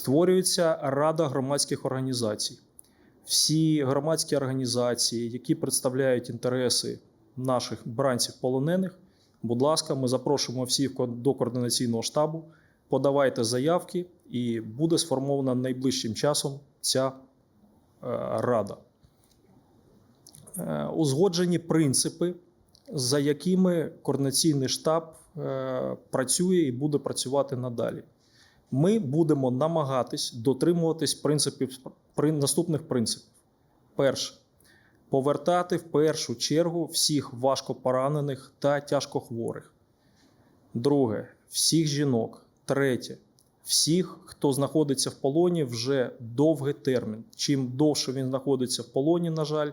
Створюється Рада громадських організацій. Всі громадські організації, які представляють інтереси наших бранців полонених, будь ласка, ми запрошуємо всіх до координаційного штабу. Подавайте заявки, і буде сформована найближчим часом ця е, рада. Е, Узгоджені принципи, за якими координаційний штаб е, працює і буде працювати надалі. Ми будемо намагатись дотримуватись принципів при наступних принципів. Перше повертати в першу чергу всіх важкопоранених та тяжкохворих. Друге всіх жінок. Третє всіх, хто знаходиться в полоні вже довгий термін. Чим довше він знаходиться в полоні, на жаль,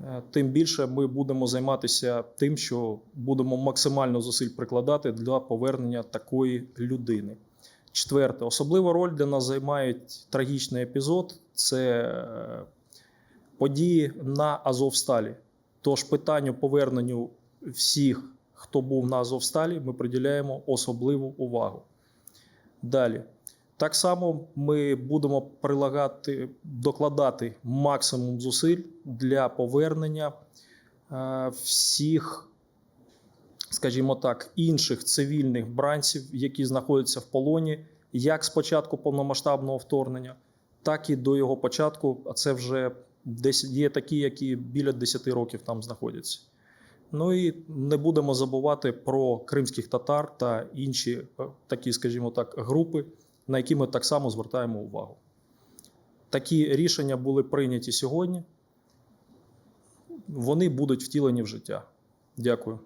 е, тим більше ми будемо займатися тим, що будемо максимально зусиль прикладати для повернення такої людини. Четверте, особливу роль для нас займають трагічний епізод це е, події на Азовсталі. Тож питанню поверненню всіх, хто був на Азовсталі, ми приділяємо особливу увагу. Далі. Так само ми будемо прилагати, докладати максимум зусиль для повернення е, всіх, скажімо так, інших цивільних бранців, які знаходяться в полоні, як з початку повномасштабного вторгнення, так і до його початку. А це вже 10, є такі, які біля 10 років там знаходяться. Ну і не будемо забувати про кримських татар та інші е, такі, скажімо так, групи, на які ми так само звертаємо увагу. Такі рішення були прийняті сьогодні. Вони будуть втілені в життя. Дякую.